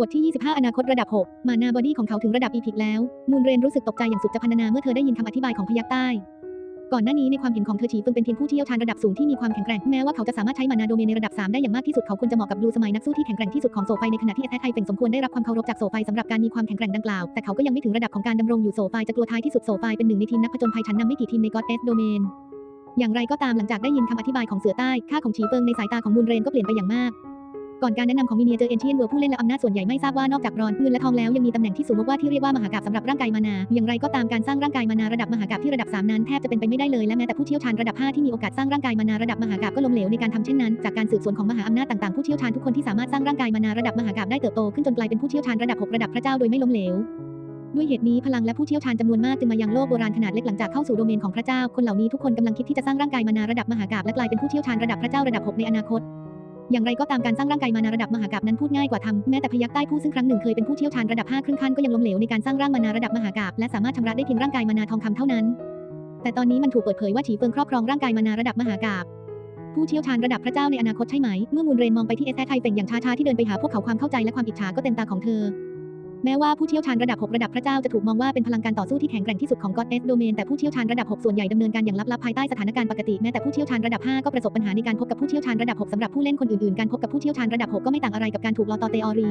บทที่ 25 อนาคตระดับ 6 มานาบอดี้ของเขาถึงระดับอีพิกแล้ว มูนเรนรู้สึกตกใจอย่างสุดจะพรรณนาเมื่อเธอได้ยินคำอธิบายของพยักใต้ ก่อนหน้านี้ในความเห็นของเธอฉีเฟิงเป็นเพียงผู้เชี่ยวชาญระดับสูงที่มีความแข็งแกร่ง แม้ว่าเขาจะสามารถใช้มานาโดเมนในระดับ 3 ได้อย่างมากที่สุด เขาควรจะเหมาะกับบลูสมัยนักสู้ที่แข็งแกร่งที่สุดของโซไฟในขณะที่แอทไทเฟงสมควรได้รับความเคารพจากโซไฟสำหรับการมีความแข็งแกร่งดังกล่าว แต่เขาก็ยังไม่ถึงระดับของการดำรงอยู่โซไฟจะกลัวท้ายที่สุดโซไฟเป็นหนึ่งในทีมนักผจญภัยชั้นนำไม่กี่ทีมในก็อดเอสโดเมนอย่างไรก็ตามหลังจากได้ยินคำอธิบายของเสือใต้ค่าของฉีเฟิงในสายตาของมูนเรนก็เปลี่ยนไปอย่างมาก ก่อนการแนะนำของมิเนียเจอเอนเชียนเวอร์ผู้เล่นและอำนาจส่วนใหญ่ไม่ทราบว่านอกจากรอนเงินและทองแล้วยังมีตำแหน่งที่สูงมากว่าที่เรียกว่ามหากาพย์สำหรับร่างกายมานา อย่างไรก็ตามการสร้างร่างกายมานาระดับมหากาพย์ที่ระดับ 3 นั้นแทบจะเป็นไปไม่ได้เลยและแม้แต่ผู้เชี่ยวชาญระดับ 5 ที่มีโอกาสสร้างร่างกายมานาระดับมหากาพย์ก็ล้มเหลวในการทำเช่นนั้นจากการสืบสวนของมหาอำนาจต่างๆผู้เชี่ยวชาญทุกคนที่สามารถสร้างร่างกายมานาระดับมหากาพย์ได้เติบโตขึ้นจนกลายเป็นผู้เชี่ยวชาญระดับ 6 ระดับพระเจ้าโดยไม่ล้มเหลวด้วยเหตุนี้พลังและผู้เชี่ยวชาญจำนวนมากจึงมายังโลกโบราณขนาดเล็กหลังจากเข้าสู่โดเมนของพระเจ้า คนเหล่านี้ทุกคนกำลังคิดที่จะสร้างร่างกายมานาระดับมหากาพย์และกลายเป็นผู้เชี่ยวชาญระดับพระเจ้าระดับ 6 ในอนาคต อย่างไรก็ตามการสร้างร่างกายมานาระดับมหากาบนั้นพูดง่ายกว่าทำแม้แต่พยักใต้ผู้ซึ่งครั้งหนึ่งเคยเป็นผู้เชี่ยวชาญระดับ5ครึ่งขั้นก็ยังล้มเหลวในการสร้างร่างมานาระดับมหากาบและสามารถชำระได้เพียงร่างกายมานาทองคำเท่านั้น แต่ตอนนี้มันถูกเปิดเผยว่าฉีเฟิงครอบครองร่างกายมานาระดับมหากาบผู้เชี่ยวชาญระดับพระเจ้าในอนาคตใช่ไหม เมื่อมูลเรนมองไปที่เอสแทไทเป่งอย่างช้าๆที่เดินไปหาพวกเขาความเข้าใจและความอิจฉาก็เต็มตาของเธอ แม้ว่าผู้เชี่ยวชาญระดับ 6 ระดับพระเจ้าจะถูกมองว่าเป็นพลังการต่อสู้ที่แข็งแกร่งที่สุดของ God S Domain แต่ผู้เชี่ยวชาญระดับ 6 ส่วนใหญ่ดำเนินการอย่างลับๆภายใต้สถานการณ์ปกติแม้แต่ผู้เชี่ยวชาญระดับ 5 ก็ประสบปัญหาในการพบกับผู้เชี่ยวชาญระดับ 6สำหรับผู้เล่นคนอื่นๆการพบกับผู้เชี่ยวชาญระดับ 6 ก็ไม่ต่างอะไรกับการถูกลอตเตอรี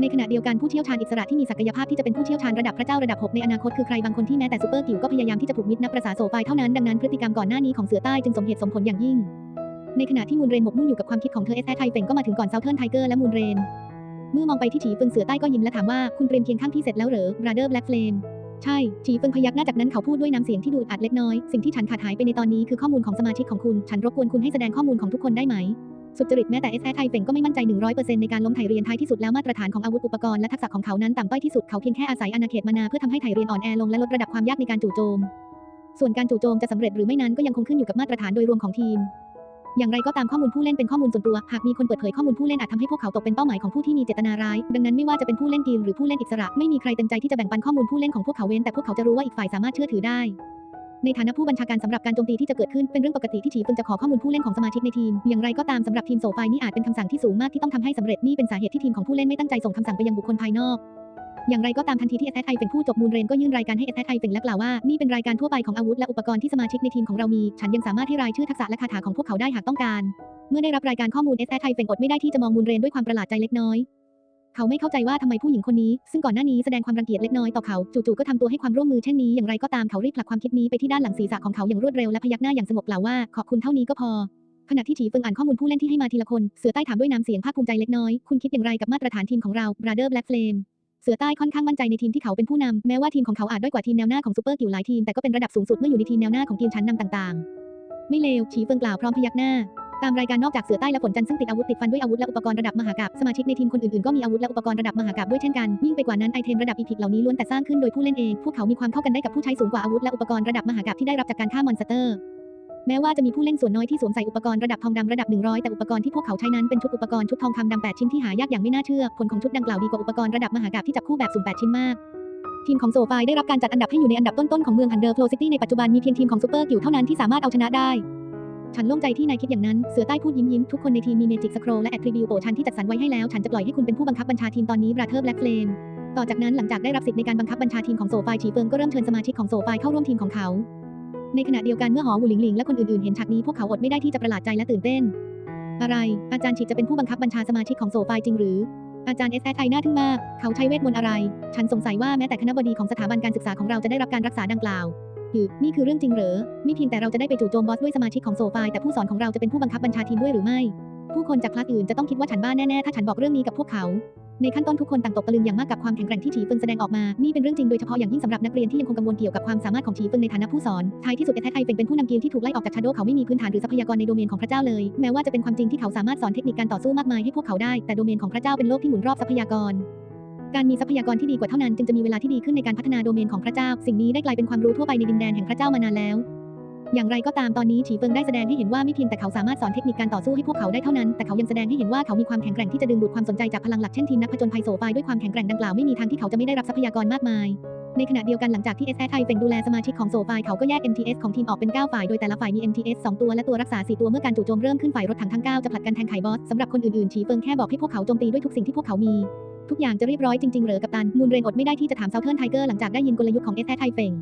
ในขณะเดียวกันผู้เชี่ยวชาญอิสระที่มีศักยภาพที่จะเป็นผู้เชี่ยวชาญระดับพระเจ้าระดับ 6 ในอนาคตคือใครบางคนที่แม้แต่ซูเปอร์กิวก็พยายามที่จะผูกมิตรนับประสาโซไฟเท่านั้นดังนั้นพฤติกรรมก่อนหน้านี้ของเสือใต้จึงสมเหตุสมผลอย่างยิ่ง ในขณะที่มูนเรนหมกมุ่นอยู่กับความคิดของเธอเอสแทไทเฟงก็มาถึงก่อนเซาเทิร์นไทเกอร์และมูนเรน เมื่อมองไปที่ฉีเฟิงเสือใต้ก็ยิ้มและถามว่าคุณเตรียมเคียงข้างพี่เสร็จแล้วเหรอ Brother Black Flame ใช่ฉีเฟิงพยักหน้าจากนั้นเขาพูดด้วยน้ำเสียงที่ดูอึดอัดเล็กน้อย สิ่งที่ฉันขาดหายไปในตอนนี้คือข้อมูลของสมาชิกของคุณ ฉันรบกวนคุณให้แสดงข้อมูลของทุกคนได้ไหม สุจริตแม้แต่เอสไทเฟงก็ไม่มั่นใจ 100%ในการล้มไถเรียนท้ายที่สุดแล้วมาตรฐานของอาวุธอุปกรณ์และทักษะของเขานั้นต่ำต้อยที่สุดเขาเพียงแค่อาศัยอาณาเขตมานาเพื่อทำให้ไถเรียนอ่อนแอลงและลดระดับความยากในการจู่โจม ส่วนการจู่โจมจะสำเร็จหรือไม่นั้นก็ยังคงขึ้นอยู่กับมาตรฐานโดยรวมของทีม อย่างไรก็ตามข้อมูลผู้เล่นเป็นข้อมูลส่วนตัว หากมีคนเปิดเผยข้อมูลผู้เล่นอาจทำให้พวกเขาตกเป็นเป้าหมายของผู้ที่มีเจตนาร้าย ดังนั้นไม่ว่าจะเป็นผู้เล่นกีมหรือผู้เล่นอิสระ ไม่มีใครเต็มใจที่จะแบ่งปันข้อมูลผู้เล่นของพวกเขาเว้นแต่พวกเขาจะรู้ว่าอีกฝ่ายสามารถเชื่อถือได้ ในฐานะผู้บัญชาการสำหรับการโจมตีที่จะเกิดขึ้นเป็นเรื่องปกติที่ฉีฟิงจะขอข้อมูลผู้เล่นของสมาชิกในทีม อย่างไรก็ตามสำหรับทีมโซไฟนี่อาจเป็นคำสั่งที่สูงมากที่ต้องทำให้สำเร็จนี่เป็นสาเหตุที่ทีมของผู้เล่นไม่ตั้งใจส่งคำสั่งไปยังบุคคลภายนอก อย่างไรก็ตามทันทีที่เอสไอเป็นผู้จบมูลเรนก็ยื่นรายการให้เอสไอเป็นและกล่าวว่านี่เป็นรายการทั่วไปของอาวุธและอุปกรณ์ที่สมาชิกในทีมของเรามี ฉันยังสามารถที่รายชื่อทักษะและคาถาของพวกเขาได้หากต้องการ เมื่อได้รับรายการข้อมูลเอสไอเป็นอดไม่ได้ที่จะมองมูลเรนด้วยความประหลาดใจเล็กน้อย เขาไม่เข้าใจว่าทำไมผู้หญิงคนนี้ ซึ่งก่อนหน้านี้แสดงความรังเกียจเล็กน้อยต่อเขาจู่ๆก็ทำตัวให้ความร่วมมือเช่นนี้อย่างไรก็ตามเขารีบผลักความคิดนี้ไปที่ด้านหลังศีรษะของเขาอย่างรวดเร็วและพยักหน้าอย่างสงบกล่าวว่าขอบคุณเท่านี้ก็พอขณะที่ฉีเฟิงอ่านข้อมูลผู้เล่นที่ให้มาทีละคน เสือใต้ถามด้วยน้ำเสียงภาคภูมิใจเล็กน้อย คุณคิดอย่างไรกับมาตรฐานทีมของเรา Brother Black Flame เสือใต้ค่อนข้างมั่นใจในทีมที่เขาเป็นผู้นำแม้ว่าทีมของเขาอาจด้อยกว่าทีมแนวหน้าของซูเปอร์กิวหลายทีมแต่ก็เป็นระดับสูงสุดเมื่ออยู่ในทีมแนวหน้าของทีมชั้นนำต่างๆ ไม่เลวฉีเฟิงกล่าวพร้อมพยักหน้าตามรายการนอกจากเสือใต้และฝนจันทร์ซึ่งติดอาวุธติดฟันด้วยอาวุธและอุปกรณ์ระดับมหากาพย์สมาชิกในทีมคนอื่นๆก็มีอาวุธและอุปกรณ์ระดับมหากาพย์ด้วยเช่นกันยิ่งไปกว่านั้นไอเทมระดับอีพิกเหล่านี้ล้วนแต่สร้างขึ้นโดยผู้เล่นเองพวกเขามีความเข้ากันได้กับผู้ใช้สูงกว่าอาวุธและอุปกรณ์ระดับมหากาพย์ที่ได้รับจากการฆ่ามอนสเตอร์ แม้ว่าจะมีผู้เล่นส่วนน้อยที่สวมใส่อุปกรณ์ระดับทองดำระดับ 100 แต่อุปกรณ์ที่พวกเขาใช้นั้นเป็นชุดอุปกรณ์ชุดทองคำดำ8ชิ้นที่หายากอย่างไม่น่าเชื่อ ผลของชุดดังกล่าวดีกว่าอุปกรณ์ระดับมหากาพย์ที่จับคู่แบบสุ่ม8ชิ้นมากทีมของโซฟายได้รับการจัดอันดับให้อยู่ในอันดับต้นๆของเมืองฮันเดอร์โฟลซิตี้ในปัจจุบันมีเพียงทีมของซูเปอร์กิวเท่านั้นที่สามารถเอาชนะได้ ฉันโล่งใจที่นายคิดอย่างนั้น เสือใต้พูดยิ้มยิ้มทุกคนในทีมมีเมจิกสโครและแอตริบิวโปชันที่จัดสรรไว้ให้แล้ว ฉันจะปล่อยให้คุณเป็นผู้บังคับบัญชาทีมตอนนี้บราเธอร์แบล็กเฟลมต่อจากนั้นหลังจากได้รับสิทธิ์ในการบังคับบัญชาทีมของโซฟายฉีเฟิงก็เริ่มเชิญสมาชิกของโซฟายเข้าร่วมทีมของเขา ในขณะเดียวกันเมื่อหอวูหลิงหลิงและคนอื่นๆเห็นฉากนี้พวกเขาอดไม่ได้ที่จะประหลาดใจและตื่นเต้น อะไร อาจารย์ฉีจะเป็นผู้บังคับบัญชาสมาชิกของโซฟายจริงหรือ อาจารย์เอสแไทน่าทึ่งมาก เขาใช้เวทมนต์อะไร ฉันสงสัยว่าแม้แต่คณะบดีของสถาบันการศึกษาของเราจะได้รับการรักษาดังกล่าวคือนี่คือเรื่องจริงเหรอไม่เพียงแต่เราจะได้ไปจู่โจมบอสด้วยสมาชิกของโซฟายแต่ผู้สอนของเราจะเป็นผู้บังคับบัญชาทีมด้วยหรือไม่ ผู้คนจากคลาสอื่นจะต้องคิดว่าฉันบ้าแน่ๆ ถ้าฉันบอกเรื่องนี้กับพวกเขา ในขั้นต้นทุกคนต่างตกตะลึงอย่างมากกับความแข็งแกร่งที่ฉีฟิงแสดงออกมา นี่เป็นเรื่องจริงโดยเฉพาะอย่างยิ่งสำหรับนักเรียนที่ยังคงกังวลเกี่ยวกับความสามารถของฉีฟิงในฐานะผู้สอน ท้ายที่สุดเอทไทเป็นเป็นผู้นำทีมที่ถูกไล่ออกจากชาโดเขาไม่มีพื้นฐานหรือทรัพยากรในโดเมนของพระเจ้าเลย แม้ว่าจะเป็นความจริงที่เขาสามารถสอนเทคนิคการต่อสู้มากมายให้พวกเขาได้ แต่โดเมนของพระเจ้าเป็นโลกที่หมุนรอบทรัพยากรการมีทรัพยากรที่ดีกว่าเท่านั้นจึงจะมีเวลาที่ดีขึ้นในการพัฒนาโดเมนของพระเจ้า สิ่งนี้ได้กลายเป็นความรู้ทั่วไปในดินแดนแห่งพระเจ้ามานานแล้ว อย่างไรก็ตามตอนนี้ฉีเฟิงได้แสดงให้เห็นว่าไม่เพียงแต่เขาสามารถสอนเทคนิคการต่อสู้ให้พวกเขาได้เท่านั้น แต่เขายังแสดงให้เห็นว่าเขามีความแข็งแกร่งที่จะดึงดูดความสนใจจากพลังหลักเช่นทีมนักผจญภัยโซฟายด้วยความแข็งแกร่งดังกล่าวไม่มีทางที่เขาจะไม่ได้รับทรัพยากรมากมาย ในขณะเดียวกันหลังจากที่ s อ i เป็นดูแลสมาชิกของโซฟายเขาก็แยก MTS ของทีมออกเป็น 9 ฝ่าย โดยแต่ละฝ่ายมี MTS 2 ตัวและตัวรักษา 4 ตัวเมื่อการจู่โจมเริ่มขึ้นฝ่ายรถถังทั้ง 9 จะผลัดกันแทงไขบอสสำหรับคนอื่นๆฉีเฟิงแค่บอกให้พวกเขาโจมตีด้วยทุกสิ่งที่พวกเขามีทุกอย่างจะเรียบร้อยจริงๆหรอกัปตันมูนเรนอดไม่ได้ที่จะถามเซาเทิร์นไทเกอร์หลังจากได้ยินกลยุทธ์ของเอสแอไทเฟง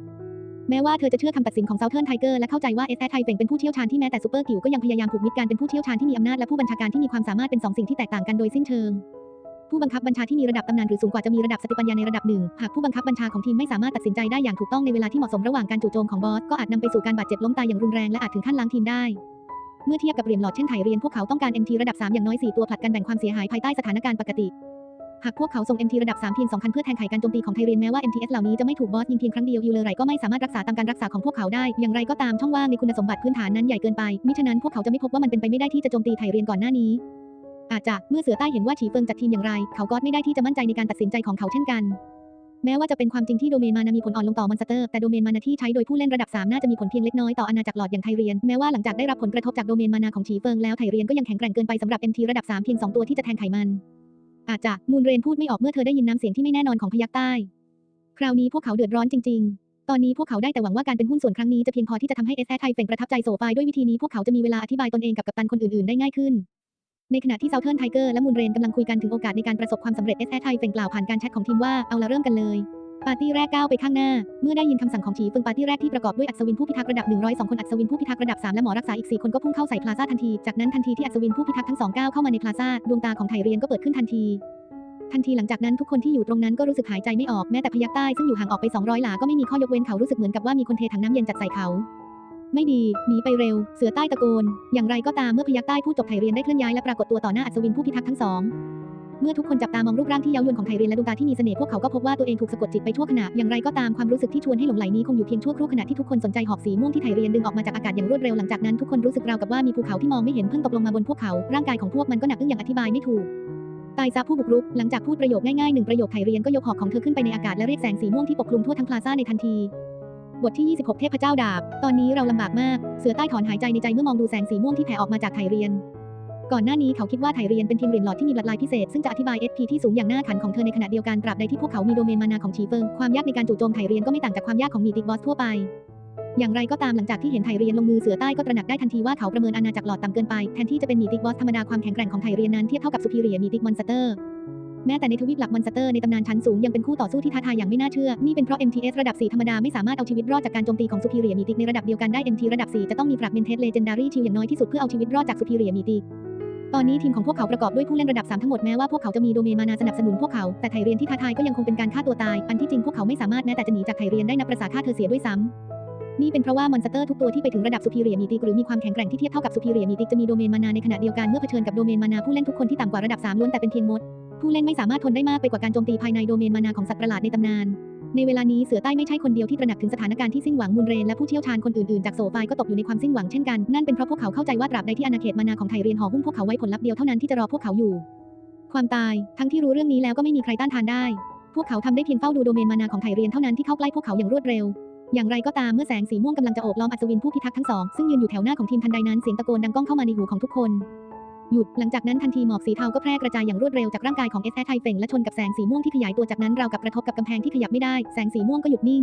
แม้ว่าเธอจะเชื่อคำตัดสินของเซาเทิร์นไทเกอร์และเข้าใจว่าเอสแอไทเฟงเป็นผู้เชี่ยวชาญที่แม้แต่ซูเปอร์กิวก็ยังพยายามผูกมิตรการเป็นผู้เชี่ยวชาญที่มีอำนาจและผู้บัญชาการที่มีความสามารถเป็นสองสิ่งที่แตกต่างกันโดยสิ้นเชิงผู้บังคับบัญชาที่มีระดับตำนานหรือสูงกว่าจะมีระดับสติปัญญาในระดับหนึ่ง หากผู้บังคับบัญชาของทีมไม่สามารถตัดสินใจได้อย่างถูกต้องในเวลาที่เหมาะสมระหว่างการจู่โจมของบอส ก็อาจนำไปสู่การบาดเจ็บล้มตายอย่างรุนแรงและอาจถึงขั้นล้างทีมได้ เมื่อเทียบกับเหรียญหลอดเช่นไถเรียนพวกเขาต้องการ MT ระดับ 3 อย่างน้อย 4 ตัวผลัดกันแบ่งความเสียหายภายใต้สถานการณ์ปกติ หากพวกเขาส่ง MT ระดับ3เพียง2คันเพื่อแทนไขการโจมตีของไทเรียนแม้ว่า MTS เหล่านี้จะไม่ถูกบอสยิงเพียงครั้งเดียวยูเลอร์ไรก็ไม่สามารถรักษาตามการรักษาของพวกเขาได้ อย่างไรก็ตามช่องว่างในคุณสมบัติพื้นฐานนั้นใหญ่เกินไป มิฉะนั้นพวกเขาจะไม่พบว่ามันเป็นไปไม่ได้ที่จะโจมตีไทเรียนก่อนหน้านี้ อาจจะเมื่อเสือใต้เห็นว่าฉีเฟิงจัดทีมอย่างไร เขาก็ไม่ได้ที่จะมั่นใจในการตัดสินใจของเขาเช่นกัน แม้ว่าจะเป็นความจริงที่โดเมนมานามีผลอ่อนลงต่อมอนสเตอร์แต่โดเมนมานาที่ใช้โดยผู้เล่นระดับ 3 น่าจะมีผลเพียงเล็กน้อยต่ออาณาจักรหลอดอย่างไทเรียนแม้ว่าหลังจากได้รับผลกระทบจากโดเมนมานาของฉีเฟิงแล้วไทเรียนก็ยังแข็งแกร่งเกินไปสำหรับ MT ระดับ3เพียง2ตัวที่จะแทนไขมัน อาจจะมูนเรนพูดไม่ออกเมื่อเธอได้ยินน้ำเสียงที่ไม่แน่นอนของพยักใต้ คราวนี้พวกเขาเดือดร้อนจริง ๆ ตอนนี้พวกเขาได้แต่หวังว่าการเป็นหุ้นส่วนครั้งนี้จะเพียงพอที่จะทำให้เอสแอไทเฟงประทับใจโซฟายด้วยวิธีนี้พวกเขาจะมีเวลาอธิบายตนเองกับกัปตันคนอื่นๆได้ง่ายขึ้น ในขณะที่เซาเทิร์นไทเกอร์และมูนเรนกำลังคุยกันถึงโอกาสในการประสบความสำเร็จเอสแอไทเฟงกล่าวผ่านการแชทของทีมว่าเอาละเริ่มกันเลย ปาร์ตี้แรกก้าวไปข้างหน้า เมื่อได้ยินคำสั่งของฉีฟึงปาร์ตี้แรกที่ประกอบด้วยอัศวินผู้พิทักษ์ระดับ 102 คนอัศวินผู้พิทักษ์ระดับ 3 และหมอรักษาอีก 4 คนก็พุ่งเข้าใส่พลาซ่าทันที จากนั้นทันทีที่อัศวินผู้พิทักษ์ทั้งสองก้าวเข้ามาในพลาซ่าดวงตาของไทเรียนก็เปิดขึ้นทันที ทันทีหลังจากนั้นทุกคนที่อยู่ตรงนั้นก็รู้สึกหายใจไม่ออกแม้แต่พยักใต้ซึ่งอยู่ห่างออกไป 200 หลา ก็ไม่มีข้อยกเว้นเขารู้สึกเหมือนกับว่ามีคนเทถังน้ำเย็นจัดใส่เขา ไม่ดีหนีไปเร็ว เสือใต้ตะโกน อย่างไรก็ตามเมื่อพยักใต้พูดจบไทเรียนได้เคลื่อนย้ายและปรากฏตัวต่อหน้าอัศวินผู้พิทักษ์ทั้งสอง เมื่อทุกคนจับตามองรูปร่างที่เย้ายวนของไทเรียนและดวงตาที่มีเสน่ห์พวกเขาก็พบว่าตัวเองถูกสะกดจิตไปชั่วขณะอย่างไรก็ตามความรู้สึกที่ชวนให้หลงไหลนี้คงอยู่เพียงชั่วครู่ขณะที่ทุกคนสนใจหอกสีม่วงที่ไทเรียนดึงออกมาจากอากาศอย่างรวดเร็วหลังจากนั้นทุกคนรู้สึกราวกับว่ามีภูเขาที่มองไม่เห็นเพิ่งตกลงมาบนพวกเขาร่างกายของพวกมันก็หนักอึ้งอย่างอธิบายไม่ถูกตายซะผู้บุกรุก หลังจากพูดประโยคง่ายๆหนึ่งประโยคไทเรียนก็ยกหอกของเธอขึ้นไปในอากาศและเรียกแสงสีม่วงที่ปกคลุมทั่วทั้งพลาซ่าในทันที บทที่ 26 เทพเจ้าดาบ ตอนนี้เราลำบากมาก เสือใต้ถอนหายใจในใจเมื่อมองดูแสงสีม่วงที่แผ่ออกมาจากไทเรียน ก่อนหน้านี้เขาคิดว่าไทเรียนเป็นทีมเหรียญหลอดที่มีบลัดลายพิเศษ ซึ่งจะอธิบาย SP ที่สูงอย่างหน่าขันของเธอในขณะเดียวกันตราบใดที่พวกเขามีโดเมนมานาของชีเฟิงความยากในการจู่โจมไทเรียนก็ไม่ต่างจากความยากของมีติกบอสทั่วไปอย่างไรก็ตามหลังจากที่เห็นไทเรียนลงมือเสือใต้ก็ตระหนักได้ทันทีว่าเขาประเมินอาณาจักรหลอดต่ำเกินไปแทนที่จะเป็นมีติกบอสธรรมดาความแข็งแกร่งของไทเรียนนั้นเทียบเท่ากับซูพิเรียมีติกมอนสเตอร์แม้แต่ในทวีปหลักมอนสเตอร์ในตำนานชั้นสูงยังเป็นคู่ต่อสู้ที่ท้าทายอย่างไม่น่าเชื่อ นี่เป็นเพราะ MTS ระดับ 4 ธรรมดาไม่สามารถเอาชีวิตรอดจากการโจมตีของ Superior Mythic ในระดับเดียวกันได้ MT ระดับ 4 จะต้องมี Fragmented Legendary Shield อย่างน้อยที่สุดเพื่อเอาชีวิตรอดจาก Superior Mythic ต ตอนนี้ทีมของพวกเขาประกอบด้วยผู้เล่นระดับ 3 ทั้งหมดแม้ว่าพวกเขาจะมีโดเมนมานาสนับสนุนพวกเขา แต่ไทเรียนที่ท้าทายก็ยังคงเป็นการฆ่าตัวตาย อันที่จริงพวกเขาไม่สามารถแม้แต่จะหนีจากไทเรียนได้นับประสาฆ่าเธอเสียด้วยซ้ำนี่เป็นเพราะว่ามอนสเตอร์ทุกตัวที่ไปถึงระดับ Superior Mythic หรือมีความแข็งแกร่งที่เทียบเท่ากับ Superior Mythic จะมีโดเมนมานาในขณะเดียวกันเมื่อเผชิญกับโดเมนมานาผู้เล่นทุกคนที่ต่ำกว่าระดับ3ล้วนแต่เป็นเพียงมดผู้เล่นไม่สามารถทนได้มากไปกว่าการโจมตีภายในโดเมนมานาของสัตว์ประหลาดในตำนาน ในเวลานี้เสือใต้ไม่ใช่คนเดียวที่ตระหนักถึงสถานการณ์ที่สิ้นหวังมูลเรนและผู้เชี่ยวชาญคนอื่นๆจากโซฟายก็ตกอยู่ในความสิ้นหวังเช่นกัน นั่นเป็นเพราะพวกเขาเข้าใจว่าตราบใดที่อาณาเขตมานาของไทเรียนห่อหุ้มพวกเขาไว้ผลลัพธ์เดียวเท่านั้นที่จะรอพวกเขาอยู่ ความตายทั้งที่รู้เรื่องนี้แล้วก็ไม่มีใครต้านทานได้ พวกเขาทำได้เพียงเฝ้าดูโดเมนมานาของไทเรียนเท่านั้นที่เข้าใกล้พวกเขาอย่างรวดเร็ว อย่างไรก็ตามเมื่อแสงสีม่วงกำลังจะโอบล้อมอัศวินผู้พิทักษ์ทั้งสองซึ่งยืนอยู่แถวหน้าของทีมทันใดนั้นเสียงตะโกนดังก้องเข้ามาในหูของทุกคน หยุด หลังจากนั้นทันทีหมอกสีเทาก็แพร่กระจายอย่างรวดเร็วจากร่างกายของเอสแอไทเฟงและชนกับแสงสีม่วงที่ขยายตัวจากนั้นเรากับกระทบกับกำแพงที่ขยับไม่ได้ แสงสีม่วงก็หยุดนิ่ง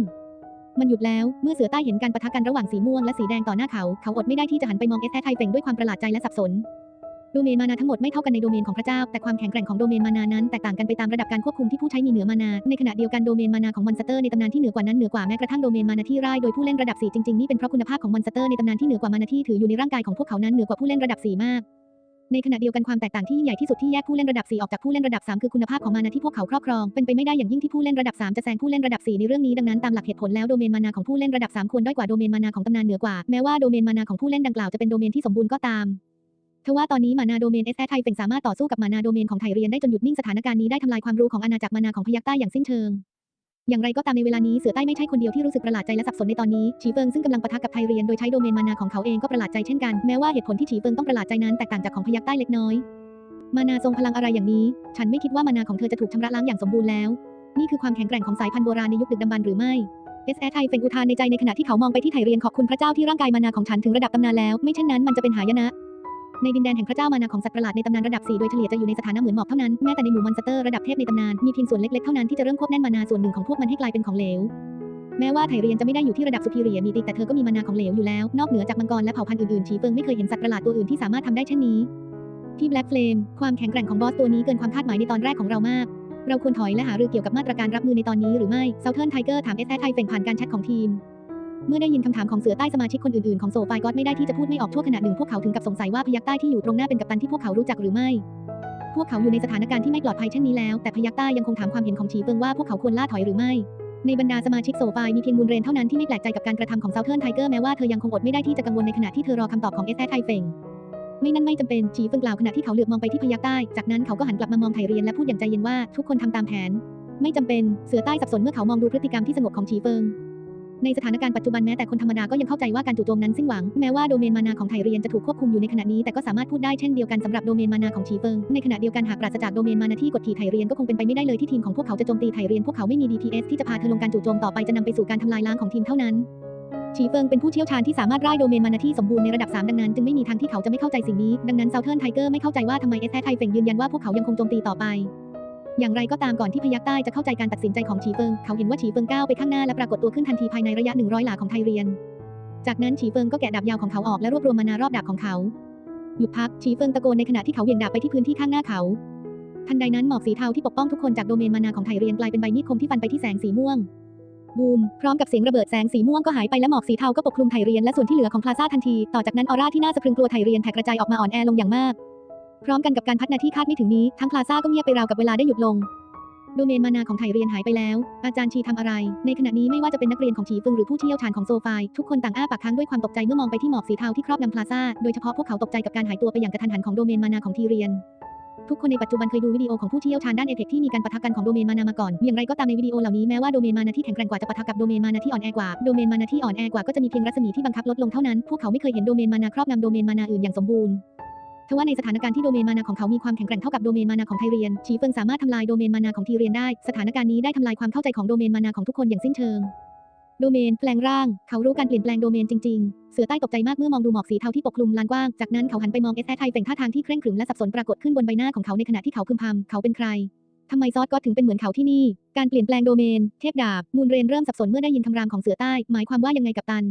มันหยุดแล้ว เมื่อเสือใต้เห็นการปะทะกันระหว่างสีม่วงและสีแดงต่อหน้าเขา เขาอดไม่ได้ที่จะหันไปมองเอสแอไทเฟงด้วยความประหลาดใจและสับสน โดเมนมานาทั้งหมดไม่เท่ากันในโดเมนของพระเจ้า แต่ความแข็งแกร่งของโดเมนมานานั้นแตกต่างกันไปตามระดับการควบคุมที่ผู้ใช้มีเหนือมานา ในขณะเดียวกันโดเมนมานาของมอนสเตอร์ในตำนานที่เหนือกว่านั้นเหนือกว่าแม้กระทั่งโดเมนมานาที่ไร้โดยผู้เล่นระดับ4จริงๆนี่เป็นเพราะคุณภาพของมอนสเตอร์ในตำนานที่เหนือกว่ามานาที่ถืออยู่ในร่างกายของพวกเขานั้นเหนือกว่าผู้เล่นระดับ4มาก ในขณะเดียวกันความแตกต่างที่ยิ่งใหญ่ที่สุดที่แยกผู้เล่นระดับ 4 ออกจากผู้เล่นระดับ 3 คือคุณภาพของมานาที่พวกเขาครอบครอง เป็นไปไม่ได้อย่างยิ่งที่ผู้เล่นระดับ 3 จะแซงผู้เล่นระดับ 4 ในเรื่องนี้ดังนั้นตามหลักเหตุผลแล้วโดเมนมานาของผู้เล่นระดับ 3 ควรด้อยกว่าโดเมนมานาของตำนานเหนือกว่าแม้ว่าโดเมนมานาของผู้เล่นดังกล่าวจะเป็นโดเมนที่สมบูรณ์ก็ตามทว่าตอนนี้มานาโดเมนเอสแอไทยเฟงสามารถต่อสู้กับมานาโดเมนของไทยเรียนได้จนหยุดนิ่งสถานการณ์นี้ได้ทำลายความรู้ของอาณาจักรมานาของพยักใต้อย่างสิ้นเชิง อย่างไรก็ตามในเวลานี้เสือใต้ไม่ใช่คนเดียวที่รู้สึกประหลาดใจและสับสนในตอนนี้ฉีเฟิงซึ่งกำลังปะทะกับไทเรียนโดยใช้โดเมนมานาของเขาเองก็ประหลาดใจเช่นกันแม้ว่าเหตุผลที่ฉีเฟิงต้องประหลาดใจนั้นแตกต่างจากของพยักใต้เล็กน้อย มานาทรงพลังอะไรอย่างนี้ ฉันไม่คิดว่ามานาของเธอจะถูกชำระล้างอย่างสมบูรณ์แล้ว นี่คือความแข็งแกร่งของสายพันธุ์โบราณในยุคดึกดำบรรพ์หรือไม่เอสแอไทเฟงอุทานในใจในขณะที่เขามองไปที่ไทเรียนขอบคุณพระเจ้าที่ร่างกายมานาของฉันถึงระดับตำนานแล้ว ไม่เช่นนั้นมันจะเป็นหายนะ ในดินแดนแห่งพระเจ้ามานาของสัตว์ประหลาดในตำนานระดับ 4 โดยเฉลี่ยจะอยู่ในสถานะเหมือนหมอกเท่านั้น แม้แต่ในหมู่มอนสเตอร์ระดับเทพในตำนาน มีเพียงส่วนเล็กๆ เท่านั้นที่จะเริ่มควบแน่นมานาส่วนหนึ่งของพวกมันให้กลายเป็นของเหลว แม้ว่าไถเรียนจะไม่ได้อยู่ที่ระดับสุพีเรียมีติแต่เธอก็มีมานาของเหลวอยู่แล้ว นอกเหนือจากมังกรและเผ่าพันธุ์อื่นๆชีเฟิงไม่เคยเห็นสัตว์ประหลาดตัวอื่นที่สามารถทำได้เช่นนี้ ที่ Black Flame ความแข็งแกร่งของบอสตัวนี้เกินความคาดหมายในตอนแรกของเรามากเราควรถอยและหารือเกี่ยวกับมาตรการรับมือในตอนนี้หรือไม่ Southern Tiger ถาม s อ i เฟงผ่านการแชทของทีม เมื่อได้ยินคำถามของเสือใต้สมาชิกคนอื่นๆของโซฟายก็ไม่ได้ที่จะพูดไม่ออกทั่วขณะหนึ่งพวกเขาถึงกับสงสัยว่าพยักใต้ที่อยู่ตรงหน้าเป็นกัปตันที่พวกเขารู้จักหรือไม่ พวกเขาอยู่ในสถานการณ์ที่ไม่ปลอดภัยเช่นนี้แล้ว แต่พยักใต้ยังคงถามความเห็นของฉีเฟิงว่าพวกเขาควรล่าถอยหรือไม่ ในบรรดาสมาชิกโซฟายมีเพียงมูนเรนเท่านั้นที่ไม่แปลกใจกับการกระทำของ Southern Tiger แม้ว่าเธอยังคงอดไม่ได้ที่จะกังวลในขณะที่เธอรอคำตอบของ s อ i เฟงไม่นั่นไม่จำเป็นฉีเฟิงกล่าวขณะที่เขาเหลือบมองไปที่พยักใต้ จากนั้นเขาก็หันกลับมามองไถเรียนและพูดอย่างใจเย็นว่าทุกคนทำตามแผน ไม่จำเป็นเสือใต้สับสนเมื่อเขามองดูพฤติกรรมที่สงบของฉีเฟิง ในสถานการณ์ปัจจุบันแม้แต่คนธรรมดาก็ยังเข้าใจว่าการจู่โจมนั้นสิ้นหวัง แม้ว่าโดเมนมานาของไถเรียนจะถูกควบคุมอยู่ในขณะนี้แต่ก็สามารถพูดได้เช่นเดียวกันสำหรับโดเมนมานาของฉีเฟิง ในขณะเดียวกันหากปราศจากโดเมนมานาที่กดขี่ไถเรียนก็คงเป็นไปไม่ได้เลยที่ทีมของพวกเขาจะโจมตีไถเรียนพวกเขาไม่มี DPS ที่จะพาเธอลงการจู่โจมต่อไปจะนำไปสู่การทำลายล้างของทีมเท่านั้นฉีเฟิงเป็นผู้เชี่ยวชาญที่สามารถร่ายโดเมนมานาที่สมบูรณ์ในระดับ 3 ดังนั้น จึงไม่มีทางที่เขาจะไม่เข้าใจสิ่งนี้ ดังนั้น Southern Tiger ไม่เข้าใจว่าทำไม s อ i เฟงยืนยันว่าพวกเขายังคงโจมตีต่อไป อย่างไรก็ตามก่อนที่พยักใต้จะเข้าใจการตัดสินใจของฉีเฟิง เขาเห็นว่าฉีเฟิงก้าวไปข้างหน้าและปรากฏตัวขึ้นทันทีภายในระยะ100หลาของไทเรียน จากนั้นฉีเฟิงก็แกะดาบยาวของเขาออกและรวบรวมมานารอบดาบของเขา หยุดพักฉีเฟิงตะโกนในขณะที่เขาเหวี่ยงดาบไปที่พื้นที่ข้างหน้าเขา ทันใดนั้นหมอกสีเทาที่ปกป้องทุกคนจากโดเมนมานาของไทเรียนกลายเป็นใบมีดคมที่ฟันไปที่แสงสีม่วง บูม พร้อมกับเสียงระเบิดแสงสีม่วงก็หายไปและหมอกสีเทาก็ปกคลุมไทเรียนและส่วนที่เหลือของพลาซ่าทันที ต่อจากนั้นออร่าที่น่าสะพรึงกลัวไทเรียนแผ่กระจายออกมาอ่อนแอลงอย่างมาก พร้อมกันกับการพัฒนาที่คาดไม่ถึงนี้ ทั้งพลาซ่าก็เงียบไปราวกับเวลาได้หยุดลง โดเมนมานาของไทเรียนหายไปแล้ว อาจารย์ชีทำอะไร ในขณะนี้ไม่ว่าจะเป็นนักเรียนของชีฟึงหรือผู้เชี่ยวชาญของโซฟายทุกคนต่างอ้าปากค้างด้วยความตกใจเมื่อมองไปที่หมอกสีเทาที่ครอบงำพลาซ่าโดยเฉพาะพวกเขาตกใจกับการหายตัวไปอย่างกระทันหันของโดเมนมานาของทีเรียนทุกคนในปัจจุบันเคยดูวิดีโอของผู้เชี่ยวชาญด้านเอเทคที่มีการปะทะกันของโดเมนมานามาก่อน อย่างไรก็ตามในวิดีโอเหล่านี้แม้ว่าโดเมนมานาที่แข็งแกร่งกว่าจะปะทะกับโดเมนมานาที่อ่อนแอกว่า โดเมนมานาที่อ่อนแอกว่าก็จะมีเพียงรัศมีที่บังคับลดลงเท่านั้น พวกเขาไม่เคยเห็นโดเมนมานาครอบงำโดเมนมานาอื่นอย่างสมบูรณ์ ทว่าในสถานการณ์ที่โดเมนมานาของเขามีความแข็งแกร่งเท่ากับโดเมนมานาของไทเรียน ชีเฟิงสามารถทำลายโดเมนมานาของทีเรียนได้ สถานการณ์นี้ได้ทำลายความเข้าใจของโดเมนมานาของทุกคนอย่างสิ้นเชิง โดเมนแปลงร่าง เขารู้การเปลี่ยนแปลงโดเมนจริง ๆ เสือใต้ตกใจมากเมื่อมองดูหมอกสีเทาที่ปกคลุมลานกว้าง จากนั้นเขาหันไปมองเอสแอไทเป่งท่าทางที่เคร่งขรึมและสับสนปรากฏขึ้นบนใบหน้าของเขาในขณะที่เขาพึมพำเขาเป็นใครทำไมซอสก็ถึงเป็นเหมือนเขาที่นี่ การเปลี่ยนแปลงโดเมน เทพดาบ มูลเรนเริ่มสับสนเมื่อได้ยินคำรามของเสือใต้ หมายความว่ายังไงกับตัน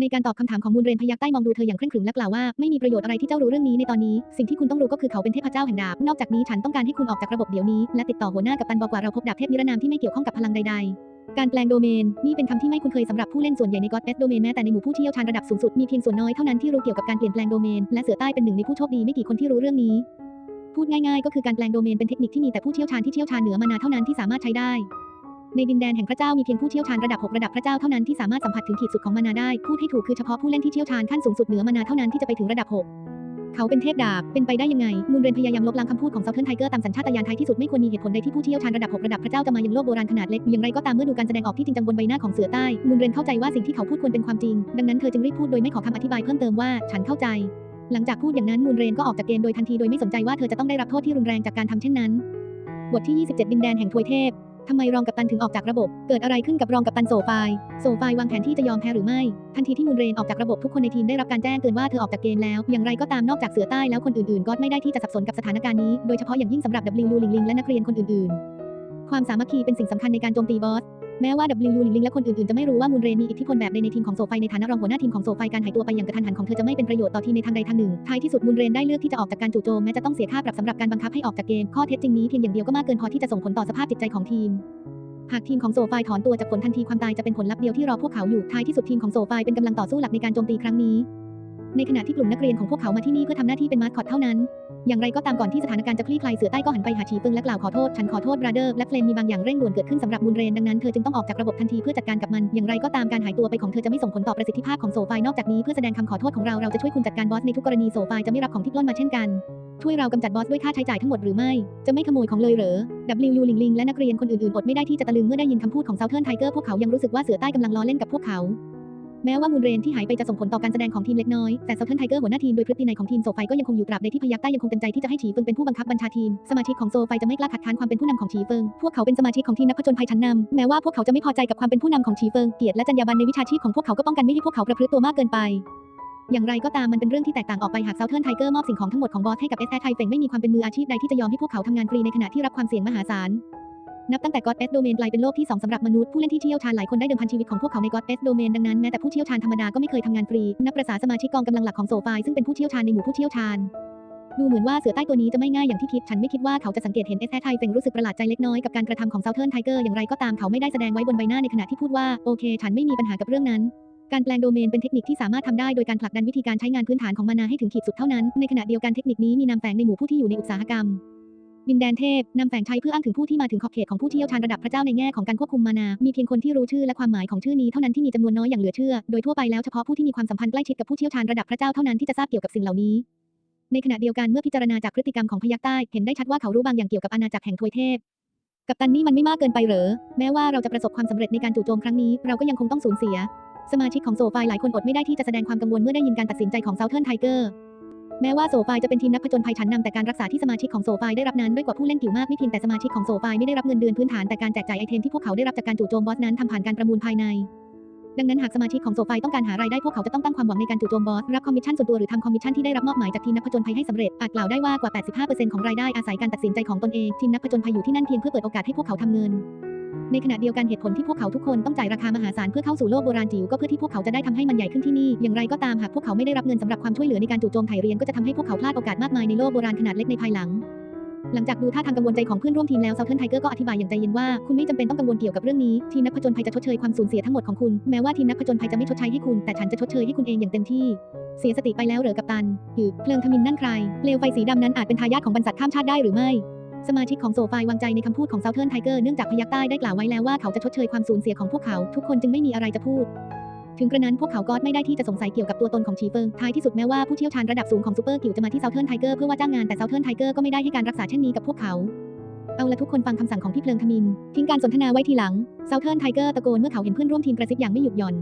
ในการตอบคำถามของมูลเรนพยักใต้มองดูเธออย่างเคร่งขรึมและกล่าวว่าไม่มีประโยชน์อะไรที่เจ้ารู้เรื่องนี้ในตอนนี้ สิ่งที่คุณต้องรู้ก็คือเขาเป็นเทพเจ้าแห่งดาบ นอกจากนี้ฉันต้องการให้คุณออกจากระบบเดี๋ยวนี้ และติดต่อหัวหน้ากับตันบอกว่าเราพบดาบเทพนิรนามที่ไม่เกี่ยวข้องกับพลังใดๆ การแปลงโดเมน นี่เป็นคำที่ไม่คุ้นเคยสำหรับผู้เล่นส่วนใหญ่ใน God Best Domain แม้แต่ในหมู่ผู้เชี่ยวชาญระดับสูงสุดมีเพียงส่วนน้อยเท่านั้นที่รู้เกี่ยวกับการเปลี่ยนแปลงโดเมนและเสือใต้เป็นหนึ่งในผู้โชคดีไม่กี่คนที่รู้เรื่องนี้พูดง่ายๆ ก็คือการแปลงโดเมนเป็นเทคนิคที่มีแต่ผู้เชี่ยวชาญที่เชี่ยวชาญเหนือมานาเท่านั้นที่สามารถใช้ได้ ในดินแดนแห่งพระเจ้ามีเพียงผู้เชี่ยวชาญระดับ 6 ระดับพระเจ้าเท่านั้นที่สามารถสัมผัสถึงขีดสุดของมานาได้ พูดให้ถูกคือเฉพาะผู้เล่นที่เชี่ยวชาญขั้นสูงสุดเหนือมานาเท่านั้นที่จะไปถึงระดับ 6เขาเป็นเทพดาบ เป็นไปได้ยังไง มูลเรนพยายามลบล้างคำพูดของเซาเทิร์นไทเกอร์ตามสัญชาตญาณไทยที่สุดไม่ควรมีเหตุผลใดที่ผู้เชี่ยวชาญระดับ 6 ระดับพระเจ้าจะมายังโลกโบราณขนาดเล็ก อย่างไรก็ตามเมื่อดูการแสดงออกที่จริงจังบนใบหน้าของเสือใต้ มูลเรนเข้าใจว่าสิ่งที่เขาพูดควรเป็นความจริง ดังนั้นเธอจึงรีบพูดโดยไม่ขอคำอธิบายเพิ่มเติมว่า ฉันเข้าใจ หลังจากพูดอย่างนั้นมูลเรนก็ออกจากเกมโดยทันทีโดยไม่สนใจว่าเธอจะต้องได้รับโทษที่รุนแรงจากการทำเช่นนั้น บทที่ 27 ดินแดนแห่งทวยเทพ ทำไมรองกัปตันถึงออกจากระบบ เกิดอะไรขึ้นกับรองกัปตันโซฟาย โซฟายวางแผนที่จะยอมแพ้หรือไม่ ทันทีที่มูนเรนออกจากระบบทุกคนในทีมได้รับการแจ้งเตือนว่าเธอออกจากเกมแล้ว อย่างไรก็ตามนอกจากเสือใต้แล้วคนอื่นๆ ก็ไม่ได้ที่จะสับสนกับสถานการณ์นี้ โดยเฉพาะอย่างยิ่งสำหรับดับลิงลิงและนักเรียนคนอื่นๆ ความสามัคคีเป็นสิ่งสำคัญในการโจมตีบอส แม้ว่า W ลิงลิงและคนอื่นๆ จะไม่รู้ว่ามูนเรนมีอิทธิพลแบบใดในทีมของโซไฟในฐานะรองหัวหน้าทีมของโซไฟการหายตัวไปอย่างกระทันหันของเธอจะไม่เป็นประโยชน์ต่อทีมในทางใดทางหนึ่ง ท้ายที่สุดมูนเรนได้เลือกที่จะออกจากการจู่โจมแม้จะต้องเสียค่าปรับสำหรับการบังคับให้ออกจากเกม ข้อเท็จจริงนี้เพียงอย่างเดียวก็มากเกินพอที่จะส่งผลต่อสภาพจิตใจของทีมหากทีมของโซฟายถอนตัวจากผลทันทีความตายจะเป็นผลลัพธ์เดียวที่รอพวกเขาอยู่ ท้ายที่สุดทีมของโซฟายเป็นกำลังต่อสู้หลักในการโจมตีครั้งนี้ ในขณะที่กลุ่มนักเรียนของพวกเขามาที่นี่เพื่อทำหน้าที่เป็นมาสคอตเท่านั้น อย่างไรก็ตามก่อนที่สถานการณ์จะคลี่คลายเสือใต้ก็หันไปหาชีฟึงและกล่าวขอโทษ ฉันขอโทษบราเดอร์และเฟลมมีบางอย่างเร่งด่วนเกิดขึ้นสำหรับมูนเรนดังนั้นเธอจึงต้องออกจากระบบทันทีเพื่อจัดการกับมัน อย่างไรก็ตามการหายตัวไปของเธอจะไม่ส่งผลต่อประสิทธิภาพของโซฟายนอกจากนี้เพื่อแสดงคำขอโทษของเราเราจะช่วยคุณจัดการบอสในทุกกรณีโซฟายจะไม่รับของที่ปล้นมาเช่นกันช่วยเรากำจัดบอสด้วยค่าใช้จ่ายทั้งหมดหรือไม่ จะไม่ขโมยของเลยเหรอ W ลิงลิงและนักเรียนคนอื่นๆอดไม่ได้ที่จะตะลึงเมื่อได้ยินคำพูดของ Southern Tiger พวกเขายังรู้สึกว่าเสือใต้กำลังล้อเล่นกับพวกเขา แม้ว่ามูลเรนที่หายไปจะส่งผลต่อการแสดงของทีมเล็กน้อย แต่ Southern Tiger หัวหน้าทีมโดยพฤตินัยของทีมโซไฟก็ยังคงอยู่ตราบใดที่พยักใต้ยังคงเต็มใจที่จะให้ฉีเฟิงเป็นผู้บังคับบัญชาทีม สมาชิกของโซไฟจะไม่กล้าขัดขานความเป็นผู้นำของฉีเฟิง พวกเขาเป็นสมาชิกของทีมนักผจญภัยชั้นนำ แม้ว่าพวกเขาจะไม่พอใจกับความเป็นผู้นำของฉีเฟิง เกียรติและจรรยาบรรณในวิชาชีพของพวกเขาก็ป้องกันไม่ให้พวกเขาประพฤติตัวมากเกินไปอย่างไรก็ตามมันเป็นเรื่องที่แตกต่างออกไปหาก Southern Tiger มอบสิ่งของทั้งหมดของบอสให้กับ s อ i เฟงไม่มีความเป็นมืออาชีพใดที่จะยอมให้พวกเขาทำงานฟรีในขณะที่รับความเสี่ยงมหาศาล นับตั้งแต่ God Best Domain กลายเป็นโลกที่ 2สำหรับมนุษย์ผู้เล่นที่เชี่ยวชาญหลายคนได้เดิมพันชีวิตของพวกเขาใน God Best Domain ดังนั้นแม้แต่ผู้เชี่ยวชาญธรรมดาก็ไม่เคยทำงานฟรี นับประษาสมาชิกกองกำลังหลักของโซฟายซึ่งเป็นผู้เชี่ยวชาญในหมู่ผู้เชี่ยวชาญดูเหมือนว่าเสือใต้ตัวนี้จะไม่ง่ายอย่างที่คิด ฉันไม่คิดว่าเขาจะสังเกตเห็นเอสแทไทเฟงรู้สึกประหลาดใจเล็กน้อยกับการกระทำของเซาเทิร์นไทเกอร์อย่างไรก็ตามเขาไม่ได้แสดงไว้บนใบหน้าในขณะที่พูดว่า โอเค ฉันไม่มีปัญหากับเรื่องนั้น การแปลงโดเมนเป็นเทคนิคที่สามารถทำได้โดยการผลักดันวิธีการใช้งานพื้นฐานของมานาให้ถึงขีดสุดเท่านั้น ในขณะเดียวกันเทคนิคนี้มีนามแฝงในหมู่ผู้ที่อยู่ในอุตสาหกรรม ดินแดนเทพนำแฝงใช้เพื่ออ้างถึงผู้ที่มาถึงขอบเขตของผู้ที่เชี่ยวชาญระดับพระเจ้าในแง่ของการควบคุมมานา มีเพียงคนที่รู้ชื่อและความหมายของชื่อนี้เท่านั้นที่มีจำนวนน้อยอย่างเหลือเชื่อ โดยทั่วไปแล้วเฉพาะผู้ที่มีความสัมพันธ์ใกล้ชิดกับผู้เชี่ยวชาญระดับพระเจ้าเท่านั้นที่จะทราบเกี่ยวกับสิ่งเหล่านี้ในขณะเดียวกันเมื่อพิจารณาจากพฤติกรรมของพยัคฆ์ใต้เห็นได้ชัดว่าเขารู้บางอย่างเกี่ยวกับอาณาจักรแห่งทวยเทพ กับตันนี่มันไม่มากเกินไปเหรอ แม้ว่าเราจะประสบความสำเร็จในการจู่โจมครั้งนี้ เราก็ยังคงต้องสูญเสีย สมาชิกของโซฟายหลายคนอดไม่ได้ที่จะแสดงความกังวลเมื่อได้ยินการตัดสินใจของเซาเทิร์นไทเกอร์ แม้ว่าโซฟายจะเป็นทีมนักผจญภัยชั้นนำแต่การรักษาที่สมาชิกของโซฟายได้รับนั้นด้วยกว่าผู้เล่นกิวมากไม่เพียงแต่สมาชิกของโซฟายไม่ได้รับเงินเดือนพื้นฐานแต่การแจกจ่ายไอเทมที่พวกเขาได้รับจากการจู่โจมบอสนั้นทำผ่านการประมูลภายใน ดังนั้นหากสมาชิกของโซฟายต้องการหารายได้พวกเขาจะต้องตั้งความหวังในการจู่โจมบอสรับคอมมิชชั่นส่วนตัวหรือทำคอมมิชชั่นที่ได้รับมอบหมายจากทีมนักผจญภัยให้สำเร็จอาจกล่าวได้ว่ากว่า 85%ของรายได้อาศัยการตัดสินใจของตนเองทีมนักผจญภัยอยู่ที่นั่นเพียงเพื่อเปิดโอกาสให้พวกเขาทำเงิน ในขณะเดียวกันเหตุผลที่พวกเขาทุกคนต้องจ่ายราคามหาศาลเพื่อเข้าสู่โลกโบราณจิ๋วก็เพื่อที่พวกเขาจะได้ทำให้มันใหญ่ขึ้นที่นี่ อย่างไรก็ตามหากพวกเขาไม่ได้รับเงินสำหรับความช่วยเหลือในการจู่โจมไถเรียนก็จะทำให้พวกเขาพลาดโอกาสมากมายในโลกโบราณขนาดเล็กในภายหลังหลังจากดูท่าทางกังวลใจของเพื่อนร่วมทีมแล้วเซาเทิร์นไทเกอร์ก็อธิบายอย่างใจเย็นว่า คุณไม่จำเป็นต้องกังวลเกี่ยวกับเรื่องนี้ ทีมนักผจญภัยจะชดเชยความสูญเสียทั้งหมดของคุณ แม้ว่าทีมนักผจญภัยจะไม่ชดใช้ให้คุณ แต่ฉันจะชดเชยให้คุณเองอย่างเต็มที่ เสียสติไปแล้วเหรอกับตันหือเพลิงทมินนั่นใครเปลวไฟสีดำนั้นอาจเป็นทายาทของบรรษัทข้ามชาติได้หรือไม่ สมาชิกของโซฟายวางใจในคำพูดของเซาเทิร์นไทเกอร์เนื่องจากพยักใต้ได้กล่าวไว้แล้วว่าเขาจะชดเชยความสูญเสียของพวกเขา ทุกคนจึงไม่มีอะไรจะพูด ถึงกระนั้นพวกเขาก็ไม่ได้ที่จะสงสัยเกี่ยวกับตัวตนของชีเฟิงท้ายที่สุดแม้ว่าผู้เชี่ยวชาญระดับสูงของซูเปอร์กิวจะมาที่เซาเทิร์นไทเกอร์เพื่อว่าจ้างงานแต่เซาเทิร์นไทเกอร์ก็ไม่ได้ให้การรักษาเช่นนี้กับพวกเขาเอาละทุกคนฟังคำสั่งของพี่เพลิงทมิน ทิ้งการสนทนาไว้ทีหลังเซาเทิร์นไทเกอร์ตะโกนเมื่อเขาเห็นเพื่อนร่วมทีมกระซิบอย่างไม่หยุดหย่อน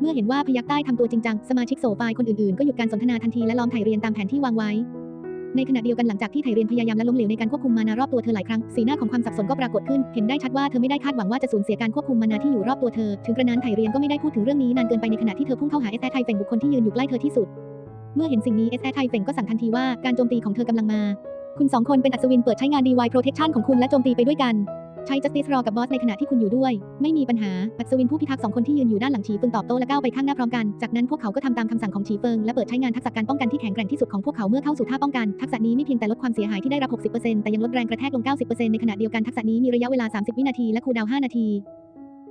เมื่อเห็นว่าพยักใต้ทำตัวจริงจัง สมาชิกโซฟายคนอื่นๆ ก็หยุดการสนทนาทันทีและล้อมไถเรียนตามแผนที่วางไว้ ในขณะเดียวกันหลังจากที่ไถเรียนพยายามและล้มเหลวในการควบคุมมานารอบตัวเธอหลายครั้ง สีหน้าของความสับสนก็ปรากฏขึ้น เห็นได้ชัดว่าเธอไม่ได้คาดหวังว่าจะสูญเสียการควบคุมมานาที่อยู่รอบตัวเธอ ถึงกระนั้นไถเรียนก็ไม่ได้พูดถึงเรื่องนี้นานเกินไปในขณะที่เธอพุ่งเข้าหาเอสแอไทเฟงบุคคลที่ยืนอยู่ใกล้เธอที่สุด เมื่อเห็นสิ่งนี้เอสแอไทเฟงก็สั่งทันทีว่าการโจมตีของเธอกำลังมา คุณสองคนเป็นอัศวินเปิดใช้งานดีวายโปรเทคชั่นของคุณและโจมตีไปด้วยกัน ใช้ Justice Raw กับบอสในขณะที่คุณอยู่ด้วย ไม่มีปัญหาอัศวินผู้พิทักษ์สองคนที่ยืนอยู่ด้านหลังฉีเฟิงตอบโต้และก้าวไปข้างหน้าพร้อมกัน จากนั้นพวกเขาก็ทำตามคำสั่งของฉีเฟิงและเปิดใช้งานทักษะการป้องกันที่แข็งแกร่งที่สุดของพวกเขาเมื่อเข้าสู่ท่าป้องกัน ทักษะนี้ไม่เพียงแต่ลดความเสียหายที่ได้รับ 60%แต่ยังลดแรงกระแทกลง 90%ในขณะเดียวกันทักษะนี้มีระยะเวลา 30 วินาทีและคูลดาวน์5นาที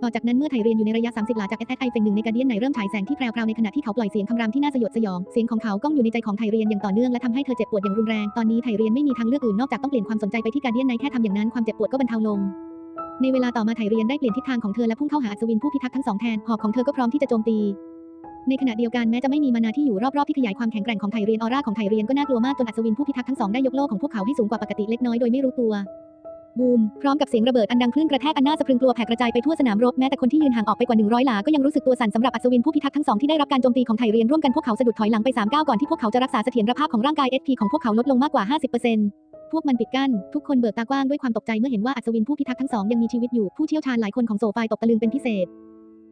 ต่อจากนั้นเมื่อไถเรียนอยู่ในระยะ 30 หลาจากเอสแอไอเฟงหนึ่งในการเดียนไหนเริ่มฉายแสงที่แพรวๆในขณะที่เขาปล่อยเสียงคำรามที่น่าสยดสยอง เสียงของเขาก้องอยู่ในใจของไถเรียนอย่างต่อเนื่องและทำให้เธอเจ็บปวดอย่างรุนแรง ตอนนี้ไถเรียนไม่มีทางเลือกอื่นนอกจากต้องเปลี่ยนความสนใจไปที่การเดียนในแค่ทำอย่างนั้นความเจ็บปวดก็บรรเทาลง ในเวลาต่อมาไถเรียนได้เปลี่ยนทิศทางของเธอและพุ่งเข้าหาอัศวินผู้พิทักษ์ทั้งสองแทน หอกของเธอก็พร้อมที่จะโจมตี ในขณะเดียวกันแม้จะไม่มีมานาที่อยู่รอบๆที่ขยายความแข็งแกร่งของไถเรียนออร่าของไถเรียนก็น่ากลัวมากจนอัศวินผู้พิทักษ์ทั้งสองได้ยกโล่ของพวกเขาให้สูงกว่าปกติเล็กน้อยโดยไม่รู้ตัวบูมพร้อมกับเสียงระเบิดอันดังคลื่นกระแทกอันน่าสะพรึงกลัวแผ่กระจายไปทั่วสนามรบแม้แต่คนที่ยืนห่างออกไปกว่า 100 หลา ก็ยังรู้สึกตัวสั่นสำหรับอัศวินผู้พิทักษ์ทั้งสองที่ได้รับการโจมตีของไถเรียนร่วมกันพวกเขาสะดุดถอยหลังไป3ก้าวก่อนที่พวกเขาจะรักษาเสถียรภาพของร่างกาย SP ของพวกเขาลดลงมากกว่า 50% พวกมันปิดกั้น ทุกคนเบิกตากว้างด้วยความตกใจเมื่อเห็นว่าอัศวินผู้พิทักษ์ทั้งสองยังมีชีวิตอยู่ผู้เชี่ยวชาญหลายคนของโซฟายตกตะลึงเป็นพิเศษ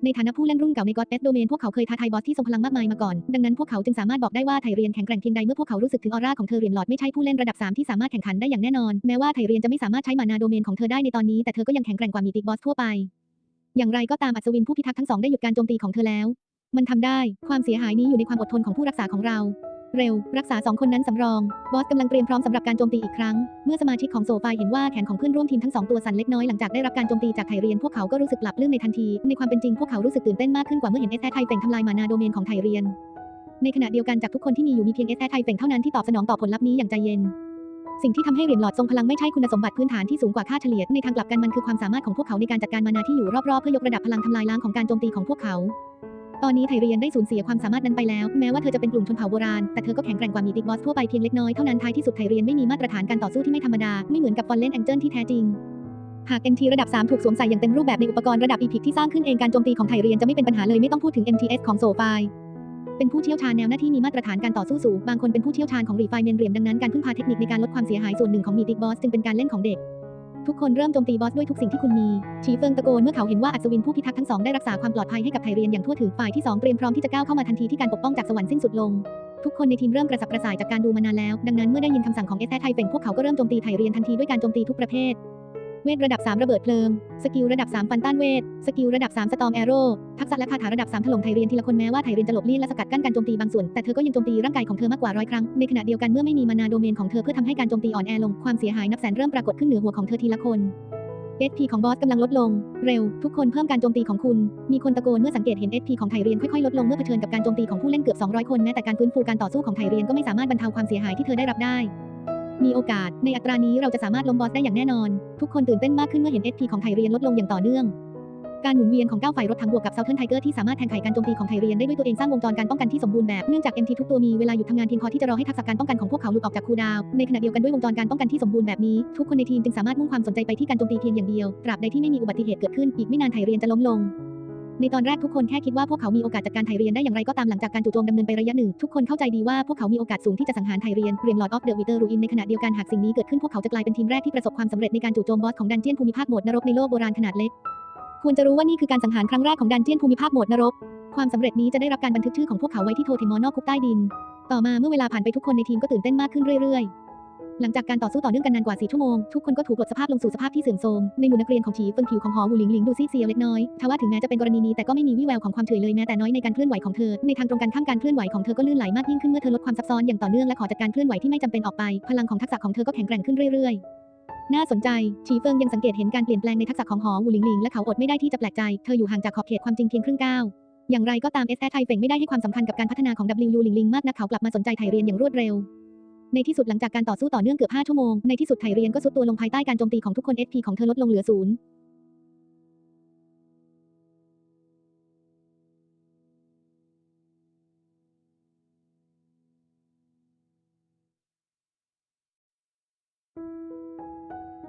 ในฐานะผู้เล่นรุ่นเก่าในก็อดเอสโดเมนพวกเขาเคยท้าทายบอสที่ทรงพลังมากมายมาก่อน ดังนั้นพวกเขาจึงสามารถบอกได้ว่าไถเรียนแข็งแกร่งเพียงใดเมื่อพวกเขารู้สึกถึงออร่าของเธอเรียนหลอดไม่ใช่ผู้เล่นระดับ 3 ที่สามารถแข่งขันได้อย่างแน่นอนแม้ว่าไถเรียนจะไม่สามารถใช้มานาโดเมนของเธอได้ในตอนนี้แต่เธอก็ยังแข็งแกร่งกว่ามีติกบอสทั่วไป อย่างไรก็ตามอัศวินผู้พิทักษ์ทั้งสองได้หยุดการโจมตีของเธอแล้ว มันทำได้ ความเสียหายนี้อยู่ในความอดทนของผู้รักษาของเรา เร็ว รักษาสองคนนั้นสำรอง บอสกำลังเตรียมพร้อมสำหรับการโจมตีอีกครั้ง เมื่อสมาชิกของโซฟาเห็นว่าแขนของเพื่อนร่วมทีมทั้งสองตัวสั่นเล็กน้อยหลังจากได้รับการโจมตีจากไถเรียนพวกเขาก็รู้สึกปรับลื้มในทันที ในความเป็นจริงพวกเขารู้สึกตื่นเต้นมากขึ้นกว่าเมื่อเห็นเอสแอไทเฟงทำลายมานาโดเมนของไถเรียน ในขณะเดียวกันจากทุกคนที่มีอยู่มีเพียงเอสแอไทเฟงเท่านั้นที่ตอบสนองต่อผลลัพธ์นี้อย่างใจเย็นสิ่งที่ทำให้เหรียญหลอดทรงพลังไม่ใช่คุณสมบัติพื้นฐานที่สูงกว่าค่าเฉลี่ย ในทางกลับกันมันคือความสามารถของพวกเขาในการจัดการมานาที่อยู่รอบๆเพื่อยกระดับพลังทำลายล้างของการโจมตีของพวกเขา ตอนนี้ไทเรียนได้สูญเสียความสามารถนั้นไปแล้ว แม้ว่าเธอจะเป็นกลุ่มชนเผ่าโบราณ แต่เธอก็แข็งแกร่งกว่ามีติกบอสทั่วไปเพียงเล็กน้อยเท่านั้นท้ายที่สุดไทเรียนไม่มีมาตรฐานการต่อสู้ที่ไม่ธรรมดา ไม่เหมือนกับฟอนเลนแองเจิลที่แท้จริงหาก MT ระดับ 3 ถูกสวมใส่อย่างเต็มรูปแบบในอุปกรณ์ระดับ EPIC ที่สร้างขึ้นเองการโจมตีของไทเรียนจะไม่เป็นปัญหาเลยไม่ต้องพูดถึง MTS ของโซฟายเป็นผู้เชี่ยวชาญแนวหน้าที่มีมาตรฐานการต่อสู้สูงบางคนเป็นผู้เชี่ยวชาญของรีไฟเมนเรียญดังนั้นการพึ่งพาเทคนิคในการลดความเสียหายส่วนหนึ่งของมีติกบอสจึงเป็นการเล่นของเด็ก ทุกคนเริ่มโจมตีบอสด้วยทุกสิ่งที่คุณมีชีเฟิงตะโกนเมื่อเขาเห็นว่าอัศวินผู้พิทักษ์ทั้งสองได้รักษาความปลอดภัยให้กับไทเรียนอย่างทั่วถึงฝ่ายที่สองเตรียมพร้อมที่จะก้าวเข้ามาทันทีที่การปกป้องจากสวรรค์สิ้นสุดลง ทุกคนในทีมเริ่มกระสับกระส่ายจากการดูมานานแล้ว ดังนั้นเมื่อได้ยินคำสั่งของเอสแทไทเฟงพวกเขาก็เริ่มโจมตีไทเรียนทันทีด้วยการโจมตีทุกประเภท เวทระดับ 3 ระเบิดเพลิง สกิลระดับ 3 ฟันต้านเวท สกิลระดับ 3 สตอมแอโร่ทักษะและคาถาระดับ 3 ถล่มไทเรียนทีละคนแม้ว่าไทเรียนจะหลบเลี่ยงและสกัดกั้นการโจมตีบางส่วน แต่เธอก็ยังโจมตีร่างกายของเธอมากกว่าร้อยครั้ง ในขณะเดียวกันเมื่อไม่มีมานาโดเมนของเธอเพื่อทำให้การโจมตีอ่อนแอลง ความเสียหายนับแสนเริ่มปรากฏขึ้นเหนือหัวของเธอทีละคน SP ของบอสกำลังลดลง เร็ว ทุกคนเพิ่มการโจมตีของคุณ มีคนตะโกนเมื่อสังเกตเห็น SP ของไทเรียนค่อยๆลดลงเมื่อเผชิญกับการโจมตีของผู้เล่นเกือบ 200 คนแม้แต่การฟื้นฟูการต่อสู้ของไทเรียนก็ไม่สามารถบรรเทาความเสียหายที่เธอได้รับได้ มีโอกาส ในอัตรานี้เราจะสามารถล้มบอสได้อย่างแน่นอน ทุกคนตื่นเต้นมากขึ้นเมื่อเห็น SP ของไทเรียนลดลงอย่างต่อเนื่อง การหมุนเวียนของก้าวฝ่ายรถถังบวกกับ Southern Tiger ที่สามารถแทงไขการโจมตีของไทเรียนได้ด้วยตัวเองสร้างวงจรการป้องกันที่สมบูรณ์แบบ เนื่องจาก MT ทุกตัวมีเวลาหยุดทำงานเพียงพอที่จะรอให้ทักษะการป้องกันของพวกเขาหลุดออกจากคูดาว ในขณะเดียวกันด้วยวงจรการป้องกันที่สมบูรณ์แบบนี้ ทุกคนในทีมจึงสามารถมุ่งความสนใจไปที่การโจมตีเพียงอย่างเดียว ตราบใดที่ไม่มีอุบัติเหตุเกิดขึ้น อีกไม่นานไทเรียนจะล้มลง ในตอนแรกทุกคนแค่คิดว่าพวกเขามีโอกาสจัดการไทเรียนได้อย่างไรก็ตามหลังจากการจู่โจมดำเนินไประยะหนึ่ง ทุกคนเข้าใจดีว่าพวกเขามีโอกาสสูงที่จะสังหารไทเรียนเรียมลอร์ดออฟเดอะวิเตอร์รูอินในขณะเดียวกันหากสิ่งนี้เกิดขึ้นพวกเขาจะกลายเป็นทีมแรกที่ประสบความสำเร็จในการจู่โจมบอสของดันเจียนภูมิภาคโหมดนรกในโลกโบราณขนาดเล็กควรจะรู้ว่านี่คือการสังหารครั้งแรกของดันเจียนภูมิภาคโหมดนรกความสำเร็จนี้จะได้รับการบันทึกชื่อของพวกเขาไว้ที่โทเทมอนอกคุกใต้ดิน ต่อมาเมื่อเวลาผ่านไปทุกคนในทีมก็ตื่นเต้นมากขึ้นเรื่อยๆ หลังจากการต่อสู้ต่อเนื่องกันนานกว่า 4 ชั่วโมง ทุกคนก็ถูกลดสภาพลงสู่สภาพที่เสื่อมโทรม ในหมู่นักเรียนของฉีเฟิงผิวของหอวูหลิงหลิงดูซีดเซียวเล็กน้อยทว่าถึงแม้จะเป็นกรณีนี้แต่ก็ไม่มีวี่แววของความเฉยเลยแม้แต่น้อยในการเคลื่อนไหวของเธอ ในทางตรงกันข้ามการเคลื่อนไหวของเธอก็ลื่นไหลมากยิ่งขึ้นเมื่อเธอลดความซับซ้อนอย่างต่อเนื่องและขอจัดการเคลื่อนไหวที่ไม่จำเป็นออกไป พลังของทักษะของเธอก็แข็งแกร่งขึ้นเรื่อยๆน่าสนใจฉีเฟิงยังสังเกตเห็นการเปลี่ยนแปลงในทักษะของหอวูหลิงหลิงและเขาอดไม่ได้ที่จะแปลกใจ เธออยู่ห่างจากขอบเขตความจริงเพียงครึ่งก้าว อย่างไรก็ตาม s อไทเฟงไม่ได้ให้ความสำคัญกับการพัฒนาของ W หลิงหลิงมากนักเขากลับมาสนใจไทเรียนอย่างรวดเร็ว ในที่สุดหลังจากการต่อสู้ต่อเนื่องเกือบ5ชั่วโมงในที่สุดไทเรียนก็สุดตัวลงภายใต้การโจมตีของทุกคน SP ของเธอลดลงเหลือศูนย์